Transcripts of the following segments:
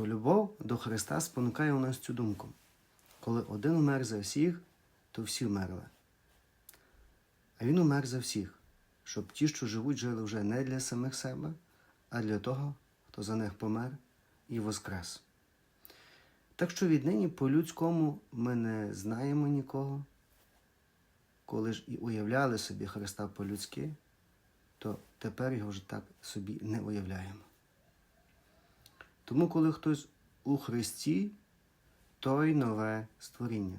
Бо любов до Христа спонукає у нас цю думку. Коли один умер за всіх, то всі вмерли. А він умер за всіх, щоб ті, що живуть, жили вже не для самих себе, а для того, хто за них помер і воскрес. Так що віднині по-людському ми не знаємо нікого. Коли ж і уявляли собі Христа по-людськи, то тепер його вже так собі не уявляємо. Тому, коли хтось у Христі, той нове створіння.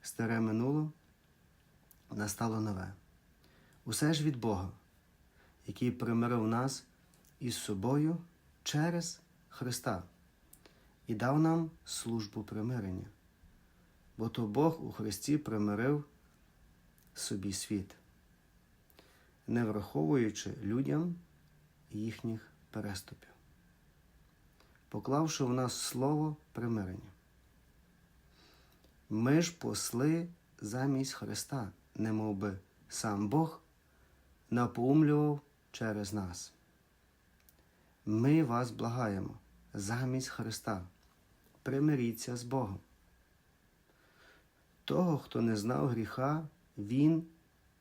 Старе минуло, настало нове. Усе ж від Бога, який примирив нас із собою через Христа і дав нам службу примирення. Бо то Бог у Христі примирив собі світ, не враховуючи людям їхніх переступів, поклавши в нас слово примирення. Ми ж посли замість Христа, немов би сам Бог напоумлював через нас. Ми вас благаємо замість Христа. Примиріться з Богом. Того, хто не знав гріха, Він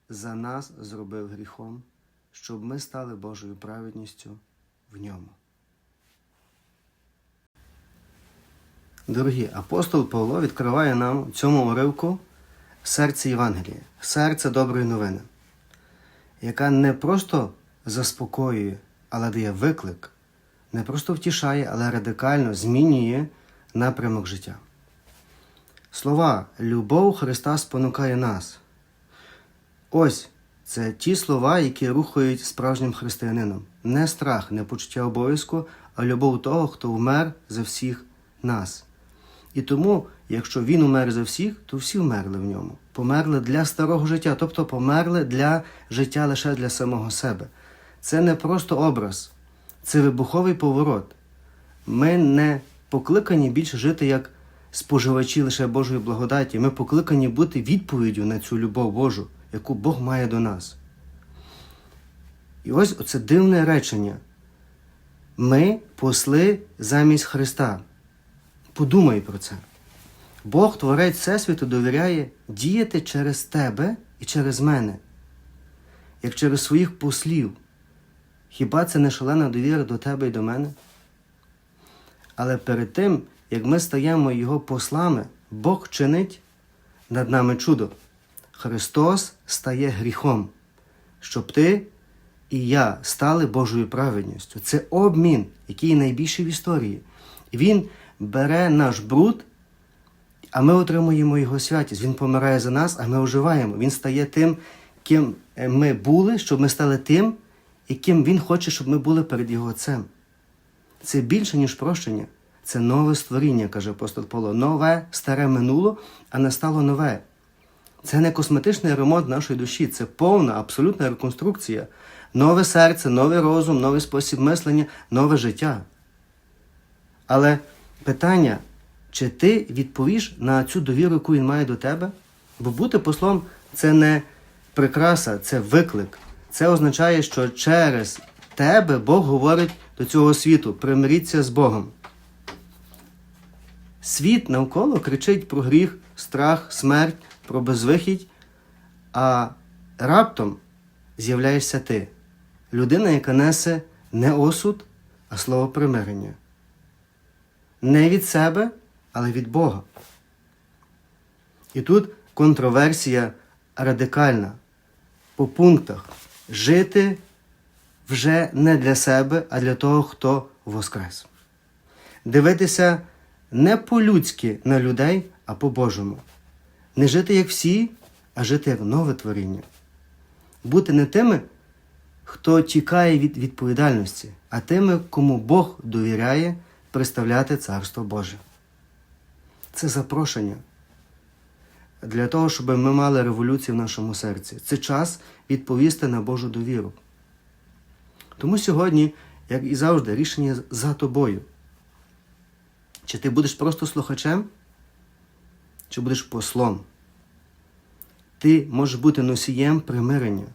за нас зробив гріхом, щоб ми стали Божою праведністю в ньому. Дорогі, апостол Павло відкриває нам у цьому уривку серце Євангелія, серце доброї новини, яка не просто заспокоює, але дає виклик, не просто втішає, але радикально змінює напрямок життя. Слова Любов Христа спонукає нас. Ось це ті слова, які рухають справжнім християнином. Не страх, не почуття обов'язку, а любов того, хто вмер за всіх нас. І тому, якщо він умер за всіх, то всі вмерли в ньому. Померли для старого життя, тобто померли для життя лише для самого себе. Це не просто образ, це вибуховий поворот. Ми не покликані більше жити як споживачі лише Божої благодаті. Ми покликані бути відповіддю на цю любов Божу, яку Бог має до нас. І ось оце дивне речення. Ми посли замість Христа. Подумай про це. Бог, Творець Всесвіту, довіряє діяти через тебе і через мене, як через своїх послів. Хіба це не шалена довіра до тебе і до мене? Але перед тим, як ми стаємо Його послами, Бог чинить над нами чудо. Христос стає гріхом, щоб ти і я стали Божою праведністю. Це обмін, який найбільший в історії. Він бере наш бруд, а ми отримуємо Його святість. Він помирає за нас, а ми оживаємо. Він стає тим, ким ми були, щоб ми стали тим, яким Він хоче, щоб ми були перед Його Отцем. Це більше, ніж прощення. Це нове створіння, каже апостол Павло. Нове, старе минуло, а настало нове. Це не косметичний ремонт нашої душі, це повна, абсолютна реконструкція. Нове серце, новий розум, новий спосіб мислення, нове життя. Але питання, чи ти відповіш на цю довіру, яку він має до тебе? Бо бути послом це не прикраса, це виклик. Це означає, що через тебе Бог говорить до цього світу: примиріться з Богом. Світ навколо кричить про гріх, страх, смерть, про безвихідь, а раптом з'являєшся ти, людина, яка несе не осуд, а слово примирення. Не від себе, але від Бога. І тут контроверсія радикальна по пунктах жити вже не для себе, а для того, хто воскрес. Дивитися не по-людськи на людей, а по-божому. Не жити як всі, а жити як нове творіння. Бути не тими, хто тікає від відповідальності, а тими, кому Бог довіряє представляти Царство Боже. Це запрошення для того, щоб ми мали революцію в нашому серці. Це час відповісти на Божу довіру. Тому сьогодні, як і завжди, рішення за тобою. Чи ти будеш просто слухачем, чи будеш послом? Ти можеш бути носієм примирення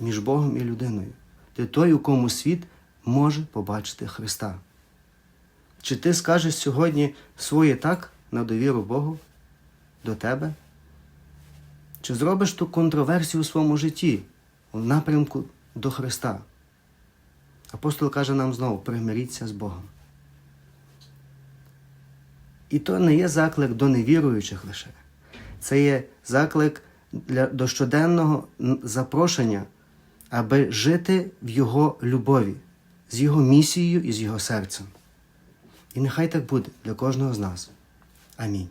між Богом і людиною. Ти той, у кому світ може побачити Христа. Чи ти скажеш сьогодні своє так на довіру Богу до тебе? Чи зробиш ту контроверсію у своєму житті в напрямку до Христа? Апостол каже нам знову: примиріться з Богом. І то не є заклик до невіруючих лише. Це є заклик для, до щоденного запрошення, аби жити в Його любові, з Його місією і з Його серцем. І нехай так буде для кожного з нас. Амінь.